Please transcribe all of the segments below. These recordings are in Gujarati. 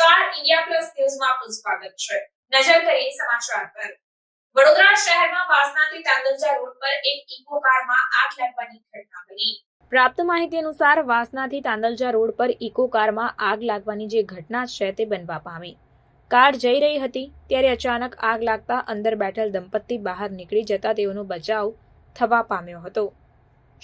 આપનું સ્વાગત છે. નજર કરીએ સમાચાર પર. વડોદરા શહેરમાં વાસનાથી તાંદલજા રોડ પર એક ઇકો કારમાં આગ લાગવાની ઘટના બની. પ્રાપ્ત માહિતી અનુસાર વાસનાથી તાંદલજા રોડ પર ઇકો કારમાં આગ લાગવાની જે ઘટના છે તે બનવા પામી. કાર જઈ રહી હતી, ત્યારે અચાનક આગ લાગતા અંદર બેઠેલ દંપતી બહાર નીકળી જતા તેઓનો બચાવ થવા પામ્યો હતો.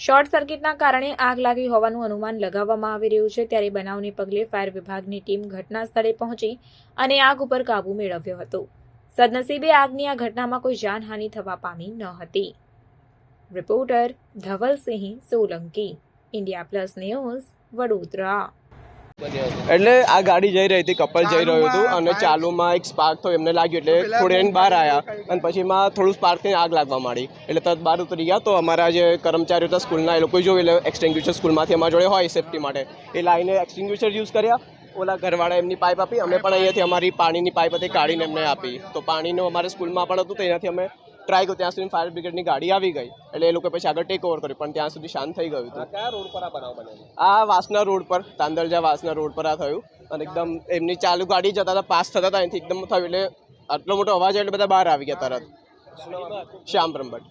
શોર્ટ સર્કિટના કારણે આગ લાગી હોવાનું અનુમાન લગાવવામાં આવી રહ્યું છે. ત્યારે બનાવને પગલે ફાયર વિભાગની ટીમ ઘટના સ્થળે પહોંચી અને આગ ઉપર કાબૂ મેળવ્યો હતો. સદનસીબે આગની આ ઘટનામાં કોઈ જાનહાનિ થવા પામી ન હતી. Reporter Dhavalsinh Solanki, India Plus News Vadodara. એટલે આ ગાડી જઈ રહી હતી કપલ જઈ રહ્યું હતું અને ચાલુમાં એક સ્પાર્ક થયો એમને લાગ્યું એટલે થોડી એને બહાર આવ્યા અને પછી એમાં થોડું સ્પાર્ક થઈને આગ લાગવા માંડી. એટલે તરત બહાર ઉતરી ગયા. તો અમારા જે કર્મચારીઓ હતા સ્કૂલના એ લોકો જોયું એટલે એક્સટિંગ્યુશર સ્કૂલમાંથી અમારા જોડે હોય સેફટી માટે. એ લાઈને એક્સટિંગ્યુશર યુઝ કર્યા. ઓલા ઘરવાળા એમની પાઇપ આપી. અમે પણ અહીંયાથી અમારી પાણીની પાઇપ હતી કાઢીને એમને આપી. તો પાણીનું અમારે સ્કૂલમાં પણ હતું તો એનાથી અમે ટ્રાય કર્યું ત્યાં સુધી ફાયર બ્રિગેડની ગાડી આવી ગઈ એટલે એ લોકો પછી આગળ ટેક ઓવર કર્યું પણ ત્યાં સુધી શાંત થઈ ગયું હતું. કયા રોડ પર આ બનાવ બનેલો આ વાસના રોડ પર તાંદલજા વાસના રોડ પર આ થયું અને એકદમ એમની ચાલુ ગાડી જતા હતા પાસ થતા હતા અહીંથી એકદમ થયું એટલે આટલો મોટો અવાજ એટલે બધા બહાર આવી ગયા તરત. શ્યામ બ્રહ્મભટ્ટ.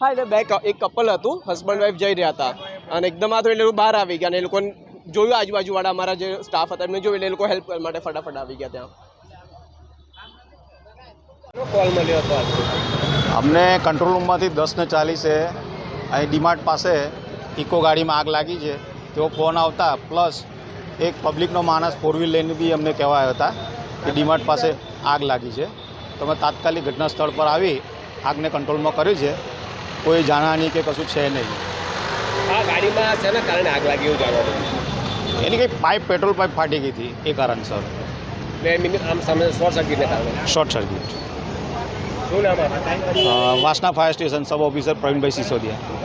હા એટલે બે એક કપલ હતું હસબન્ડ વાઈફ જઈ રહ્યા હતા અને એકદમ આ એટલે બહાર આવી ગયા અને એ લોકોને જોયું આજુબાજુવાળા અમારા જે સ્ટાફ હતા એમને જોયું એટલે એ લોકો હેલ્પ કરવા માટે ફટાફટ આવી ગયા ત્યાં. કોલ મળ્યો હતો અમને કંટ્રોલ રૂમમાંથી દસને ચાલીસે અહીં ડીમાર્ટ પાસે ઇકો ગાડીમાં આગ લાગી છે. તેઓ ફોન આવતા પ્લસ એક પબ્લિકનો માણસ ફોર વ્હીલ લઈને બી અમને કહેવાયા હતા કે ડીમાર્ટ પાસે આગ લાગી છે. તો અમે તાત્કાલિક ઘટના સ્થળ પર આવી આગને કંટ્રોલમાં કર્યું છે. કોઈ જાણહાની કે કશું છે નહીં. આ ગાડીમાં શેના કારણે આગ લાગી એવું જાણવા એની કંઈ પાઇપ પેટ્રોલ પાઇપ ફાટી ગઈ હતી એ કારણસર. બે મિનિટ આમ સામે શોર્ટ સર્કિટને કારણે. Short circuit. Vasna fire station sub officer Pravinbhai Sisodia.